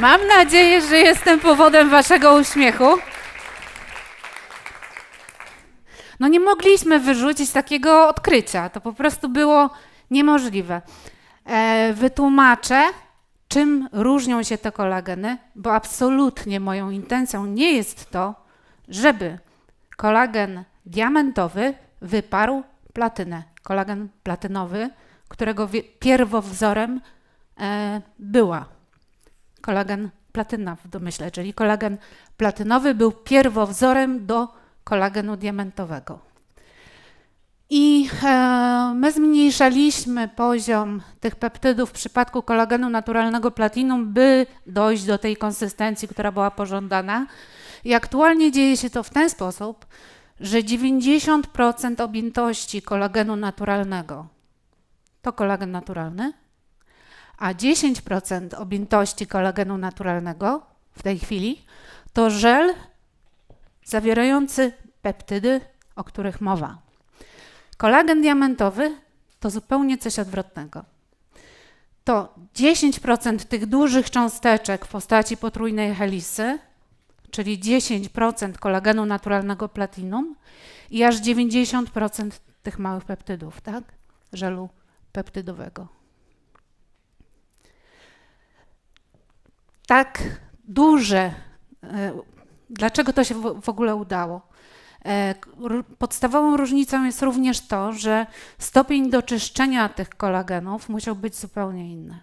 Mam nadzieję, że jestem powodem waszego uśmiechu. No nie mogliśmy wyrzucić takiego odkrycia. To po prostu było niemożliwe. E, wytłumaczę, czym różnią się te kolageny, bo absolutnie moją intencją nie jest to, żeby kolagen diamentowy wyparł platynę. Kolagen platynowy, którego pierwowzorem e, była kolagen platyna w domyśle, czyli kolagen platynowy był pierwowzorem do kolagenu diamentowego. I e, my zmniejszaliśmy poziom tych peptydów w przypadku kolagenu naturalnego platinum, by dojść do tej konsystencji, która była pożądana. I aktualnie dzieje się to w ten sposób, że 90% objętości kolagenu naturalnego to kolagen naturalny, a 10% objętości kolagenu naturalnego w tej chwili to żel zawierający peptydy, o których mowa. Kolagen diamentowy to zupełnie coś odwrotnego. To 10% tych dużych cząsteczek w postaci potrójnej helisy, czyli 10% kolagenu naturalnego platinum i aż 90% tych małych peptydów, tak? Żelu peptydowego. Tak duże. e, Dlaczego to się w ogóle udało? E, Podstawową różnicą jest również to, że stopień doczyszczenia tych kolagenów musiał być zupełnie inny.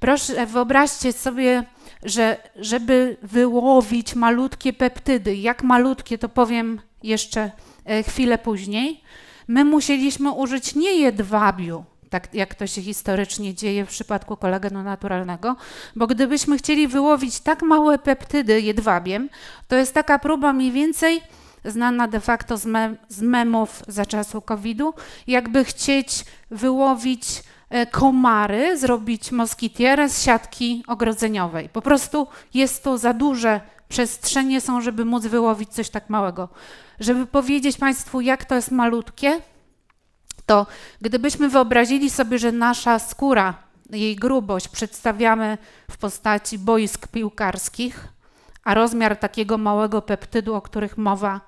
Proszę, wyobraźcie sobie, że żeby wyłowić malutkie peptydy, jak malutkie to powiem jeszcze e, chwilę później, my musieliśmy użyć nie jedwabiu, tak jak to się historycznie dzieje w przypadku kolagenu naturalnego, bo gdybyśmy chcieli wyłowić tak małe peptydy jedwabiem, to jest taka próba mniej więcej znana de facto z, z memów za czasu COVID-u, jakby chcieć wyłowić e, komary, zrobić moskitierę z siatki ogrodzeniowej. Po prostu jest to za duże przestrzenie są, żeby móc wyłowić coś tak małego. Żeby powiedzieć Państwu, jak to jest malutkie, to gdybyśmy wyobrazili sobie, że nasza skóra, jej grubość przedstawiamy w postaci boisk piłkarskich, a rozmiar takiego małego peptydu, o których mowa,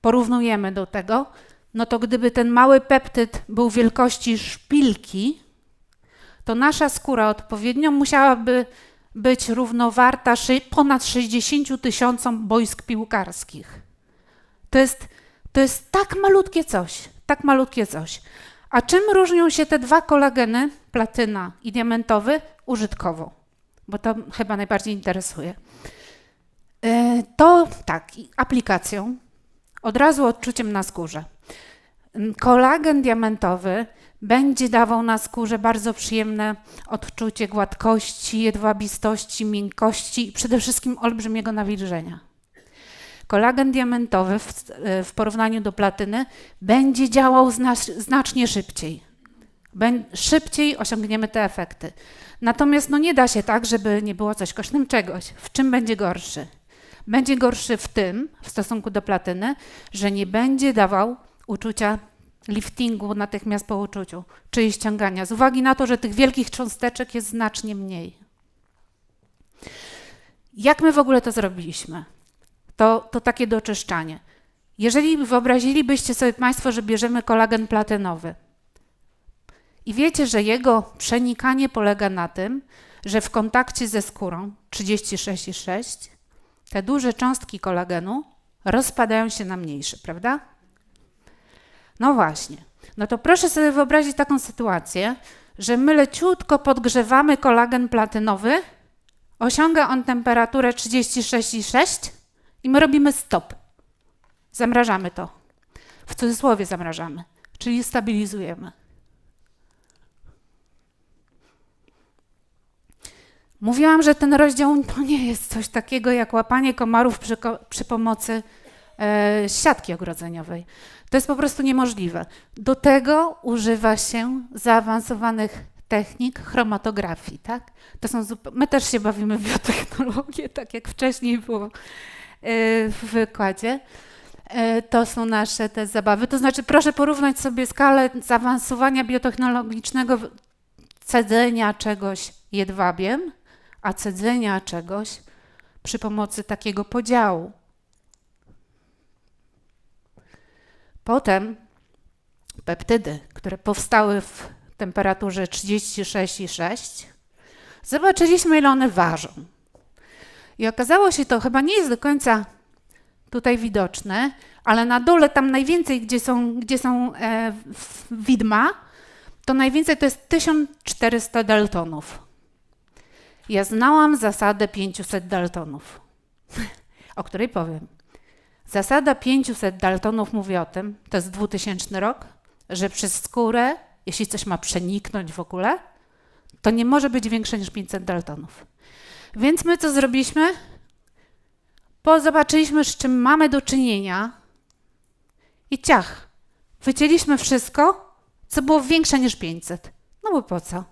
porównujemy do tego, no to gdyby ten mały peptyd był wielkości szpilki, to nasza skóra odpowiednio musiałaby być równowarta ponad 60 tysiącom boisk piłkarskich. To jest, to jest tak malutkie coś, tak malutkie coś. A czym różnią się te dwa kolageny, platyna i diamentowy, użytkowo? Bo to chyba najbardziej interesuje. E, To tak, aplikacją, od razu odczuciem na skórze. Mm, Kolagen diamentowy będzie dawał na skórze bardzo przyjemne odczucie gładkości, jedwabistości, miękkości i przede wszystkim olbrzymiego nawilżenia. Kolagen diamentowy w, w porównaniu do platyny będzie działał znacznie szybciej. Szybciej osiągniemy te efekty. Natomiast no nie da się tak, żeby nie było coś kosztem czegoś. W czym będzie gorszy? Będzie gorszy w tym, w stosunku do platyny, że nie będzie dawał uczucia liftingu natychmiast po uczuciu, czyli ściągania, z uwagi na to, że tych wielkich cząsteczek jest znacznie mniej. Jak my w ogóle to zrobiliśmy? To, to takie doczyszczanie. Jeżeli wyobrazilibyście sobie Państwo, że bierzemy kolagen platynowy i wiecie, że jego przenikanie polega na tym, że w kontakcie ze skórą 36,6 te duże cząstki kolagenu rozpadają się na mniejsze, prawda? No właśnie. No to proszę sobie wyobrazić taką sytuację, że my leciutko podgrzewamy kolagen platynowy, osiąga on temperaturę 36,6 i my robimy stop. Zamrażamy to. W cudzysłowie zamrażamy, czyli stabilizujemy. Mówiłam, że ten rozdział to nie jest coś takiego jak łapanie komarów przy, przy pomocy e, siatki ogrodzeniowej. To jest po prostu niemożliwe. Do tego używa się zaawansowanych technik chromatografii, tak? To są My też się bawimy w biotechnologię, tak jak wcześniej było w wykładzie. E, To są nasze te zabawy. To znaczy, proszę porównać sobie skalę zaawansowania biotechnologicznego cedzenia czegoś jedwabiem, acedzenia czegoś przy pomocy takiego podziału. Potem peptydy, które powstały w temperaturze 36,6, zobaczyliśmy, ile one ważą. I okazało się to, chyba nie jest do końca tutaj widoczne, ale na dole, tam najwięcej, gdzie są, gdzie są e, widma, to najwięcej to jest 1400 daltonów. Ja znałam zasadę 500 daltonów, o której powiem. Zasada 500 daltonów mówi o tym, to jest 2000 rok, że przez skórę, jeśli coś ma przeniknąć w ogóle, to nie może być większe niż 500 daltonów. Więc my co zrobiliśmy? Bo zobaczyliśmy, z czym mamy do czynienia i ciach, wycięliśmy wszystko, co było większe niż 500. No bo po co?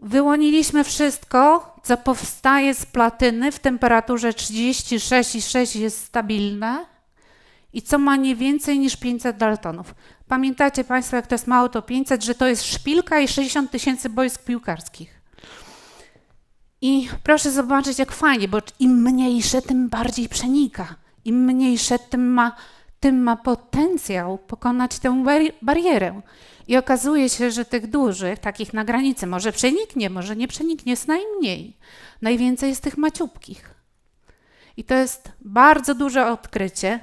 Wyłoniliśmy wszystko, co powstaje z platyny w temperaturze 36,6 jest stabilne i co ma nie więcej niż 500 daltonów. Pamiętacie Państwo, jak to jest mało, to 500, że to jest szpilka i 60 tysięcy boisk piłkarskich. I proszę zobaczyć, jak fajnie, bo im mniejsze, tym bardziej przenika. Im mniejsze, tym ma, tym ma potencjał pokonać tę barierę. I okazuje się, że tych dużych, takich na granicy, może przeniknie, może nie przeniknie, jest najmniej. Najwięcej jest tych maciupkich. I to jest bardzo duże odkrycie.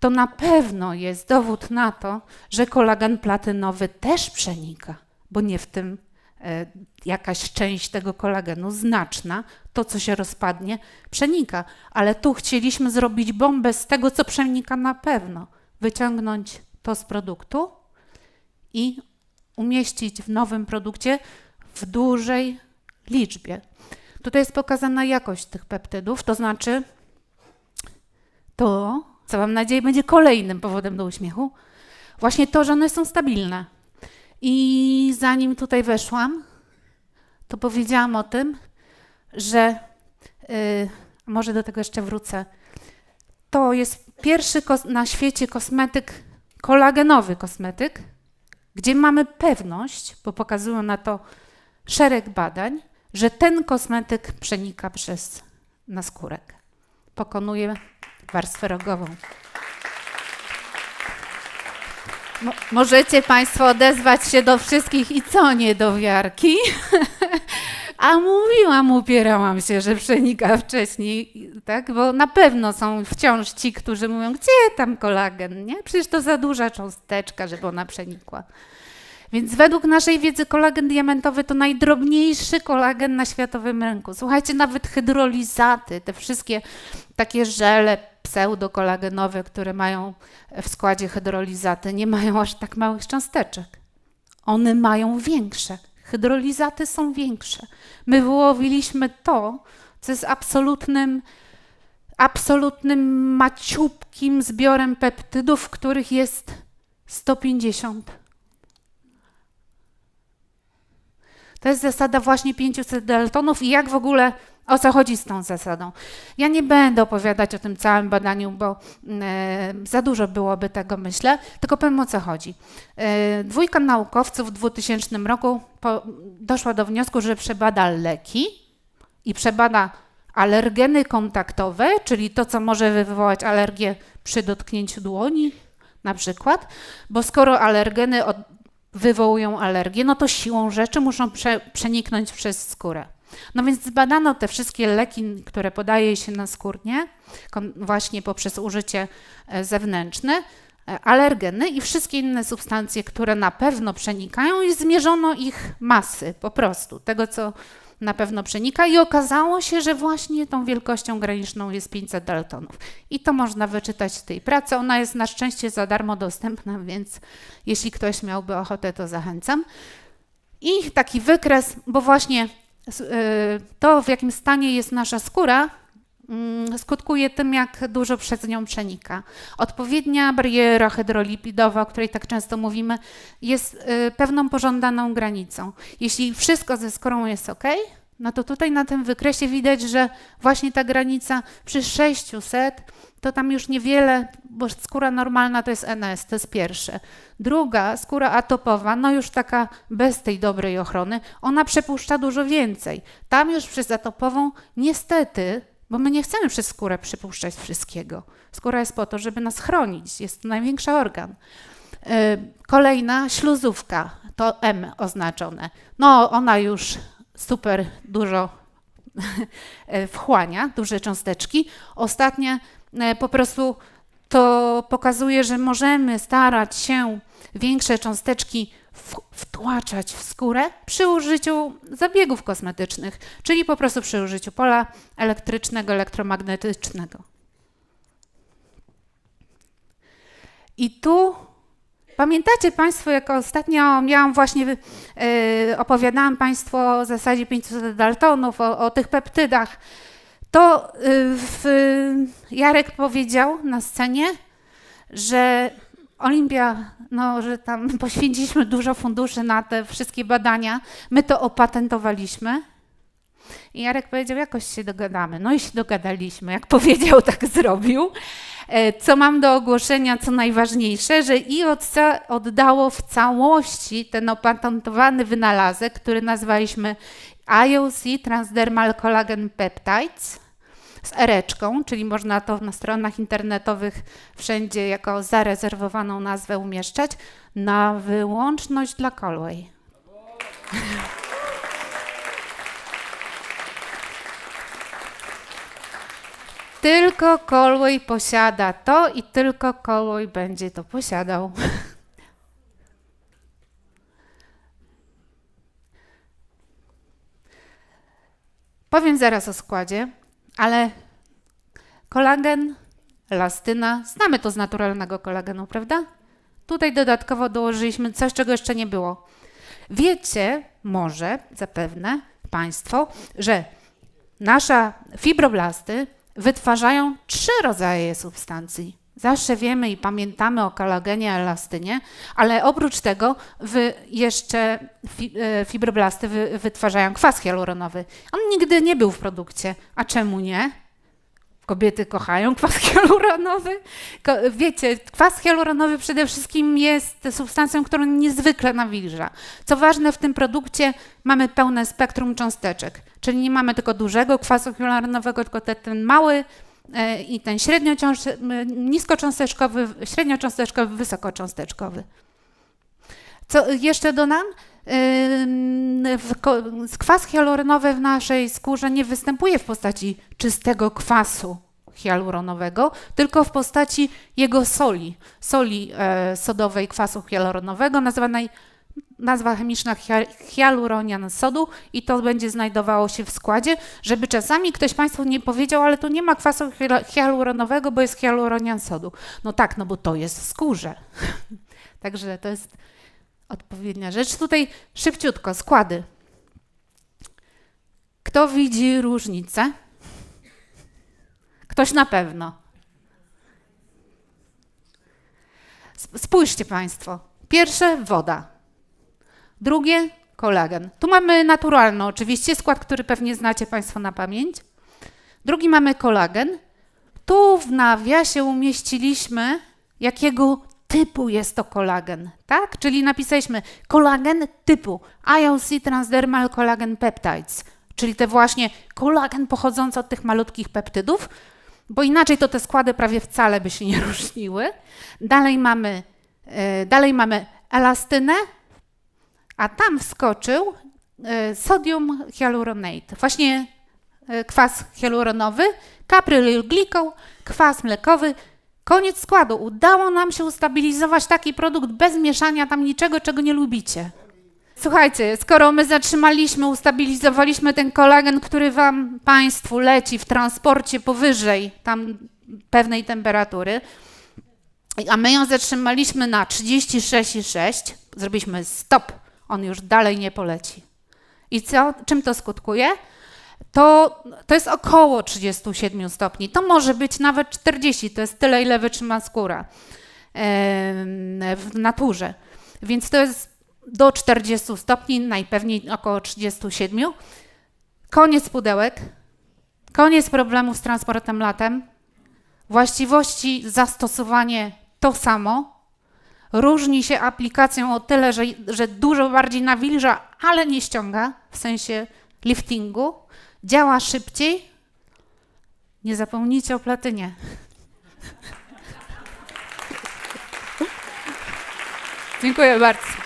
To na pewno jest dowód na to, że kolagen platynowy też przenika, bo nie w tym e, jakaś część tego kolagenu znaczna, to co się rozpadnie, przenika. Ale tu chcieliśmy zrobić bombę z tego, co przenika na pewno, wyciągnąć to z produktu i umieścić w nowym produkcie w dużej liczbie. Tutaj jest pokazana jakość tych peptydów, to znaczy to, co mam nadzieję będzie kolejnym powodem do uśmiechu, właśnie to, że one są stabilne. I zanim tutaj weszłam, to powiedziałam o tym, że yy, może do tego jeszcze wrócę. To jest pierwszy na świecie kosmetyk, kolagenowy kosmetyk, gdzie mamy pewność, bo pokazują na to szereg badań, że ten kosmetyk przenika przez naskórek. Pokonuje warstwę rogową. Mo możecie Państwo odezwać się do wszystkich i co nie do wiarki? A mówiłam, upierałam się, że przenika wcześniej, tak? Bo na pewno są wciąż ci, którzy mówią, gdzie tam kolagen, nie? Przecież to za duża cząsteczka, żeby ona przenikła. Więc według naszej wiedzy kolagen diamentowy to najdrobniejszy kolagen na światowym rynku. Słuchajcie, nawet hydrolizaty, te wszystkie takie żele pseudokolagenowe, które mają w składzie hydrolizaty, nie mają aż tak małych cząsteczek. One mają większe. Hydrolizaty są większe. My wyłowiliśmy to, co jest absolutnym, absolutnym maciupkim zbiorem peptydów, których jest 150. To jest zasada właśnie 500 daltonów i jak w ogóle o co chodzi z tą zasadą? Ja nie będę opowiadać o tym całym badaniu, bo e, za dużo byłoby tego, myślę, tylko powiem o co chodzi. E, dwójka naukowców w 2000 roku po, doszła do wniosku, że przebada leki i przebada alergeny kontaktowe, czyli to, co może wywołać alergię przy dotknięciu dłoni, na przykład, bo skoro alergeny od, wywołują alergię, no to siłą rzeczy muszą prze, przeniknąć przez skórę. No więc zbadano te wszystkie leki, które podaje się na skórnie, właśnie poprzez użycie e, zewnętrzne, e, alergeny i wszystkie inne substancje, które na pewno przenikają i zmierzono ich masy po prostu, tego co na pewno przenika i okazało się, że właśnie tą wielkością graniczną jest 500 daltonów. I to można wyczytać w tej pracy. Ona jest na szczęście za darmo dostępna, więc jeśli ktoś miałby ochotę, to zachęcam. I taki wykres, bo właśnie to, w jakim stanie jest nasza skóra, mm, skutkuje tym, jak dużo przez nią przenika. Odpowiednia bariera hydrolipidowa, o której tak często mówimy, jest y, pewną pożądaną granicą. Jeśli wszystko ze skórą jest ok, no to tutaj na tym wykresie widać, że właśnie ta granica przy 600 to tam już niewiele, bo skóra normalna to jest NS, to jest pierwsze. Druga, skóra atopowa, no już taka bez tej dobrej ochrony, ona przepuszcza dużo więcej. Tam już przez atopową niestety, bo my nie chcemy przez skórę przepuszczać wszystkiego. Skóra jest po to, żeby nas chronić, jest to największy organ. E, Kolejna śluzówka, to M oznaczone. No ona już super dużo e, wchłania, duże cząsteczki. Ostatnia po prostu to pokazuje, że możemy starać się większe cząsteczki wtłaczać w skórę przy użyciu zabiegów kosmetycznych, czyli po prostu przy użyciu pola elektrycznego, elektromagnetycznego. I tu pamiętacie Państwo, jak ostatnio miałam właśnie, yy, opowiadałam Państwu o zasadzie 500 Daltonów, o, o tych peptydach, to yy, w, Jarek powiedział na scenie, że Olimpia, no, że tam poświęciliśmy dużo funduszy na te wszystkie badania, my to opatentowaliśmy. I Jarek powiedział, jakoś się dogadamy. No i się dogadaliśmy. Jak powiedział, tak zrobił. E, Co mam do ogłoszenia, co najważniejsze, że IOC oddało w całości ten opatentowany wynalazek, który nazwaliśmy IOC Transdermal Collagen Peptides z ereczką, czyli można to na stronach internetowych wszędzie jako zarezerwowaną nazwę umieszczać, na wyłączność dla Colway. Tylko Colway posiada to i tylko Colway będzie to posiadał. Powiem zaraz o składzie, ale kolagen, elastyna, znamy to z naturalnego kolagenu, prawda? Tutaj dodatkowo dołożyliśmy coś, czego jeszcze nie było. Wiecie, może zapewne Państwo, że nasze fibroblasty wytwarzają trzy rodzaje substancji. Zawsze wiemy i pamiętamy o kolagenie, elastynie, ale oprócz tego jeszcze e, fibroblasty wy, wytwarzają kwas hialuronowy. On nigdy nie był w produkcie. A czemu nie? Kobiety kochają kwas hialuronowy. Wiecie, kwas hialuronowy przede wszystkim jest substancją, którą niezwykle nawilża. Co ważne, w tym produkcie mamy pełne spektrum cząsteczek, czyli nie mamy tylko dużego kwasu hialuronowego, tylko te, ten mały i ten średniocząste- m, niskocząsteczkowy, średniocząsteczkowy, wysokocząsteczkowy. Co jeszcze dodam? Ko- Kwas hialuronowy w naszej skórze nie występuje w postaci czystego kwasu hialuronowego, tylko w postaci jego soli, soli e, sodowej kwasu hialuronowego, nazywanej nazwa chemiczna hia- hialuronian sodu i to będzie znajdowało się w składzie, żeby czasami ktoś Państwu nie powiedział, ale tu nie ma kwasu hialuronowego, bo jest hialuronian sodu. No tak, no bo to jest w skórze. Także to jest odpowiednia rzecz. Tutaj szybciutko, składy. Kto widzi różnicę? Ktoś na pewno. Sp- Spójrzcie Państwo. Pierwsze woda. Drugie kolagen. Tu mamy naturalny oczywiście skład, który pewnie znacie Państwo na pamięć. Drugi mamy kolagen. Tu w nawiasie umieściliśmy, jakiego typu jest to kolagen, tak? Czyli napisaliśmy kolagen typu IOC Transdermal Collagen Peptides, czyli te właśnie kolagen pochodzący od tych malutkich peptydów, bo inaczej to te składy prawie wcale by się nie różniły. Dalej mamy, e, dalej mamy elastynę, a tam wskoczył e, sodium hyaluronate, właśnie e, kwas hialuronowy, kaprylglikol, kwas mlekowy. Koniec składu. Udało nam się ustabilizować taki produkt bez mieszania tam niczego, czego nie lubicie. Słuchajcie, skoro my zatrzymaliśmy, ustabilizowaliśmy ten kolagen, który wam, państwu leci w transporcie powyżej tam pewnej temperatury, a my ją zatrzymaliśmy na 36,6, zrobiliśmy stop, on już dalej nie poleci. I co, czym to skutkuje? To, to jest około 37 stopni. To może być nawet 40, to jest tyle, ile wytrzyma skóra w naturze. Więc to jest do 40 stopni, najpewniej około 37. Koniec pudełek, koniec problemów z transportem latem. Właściwości zastosowanie to samo. Różni się aplikacją o tyle, że, że dużo bardziej nawilża, ale nie ściąga w sensie liftingu. Działa szybciej. Nie zapomnijcie o platynie. Dziękuję bardzo.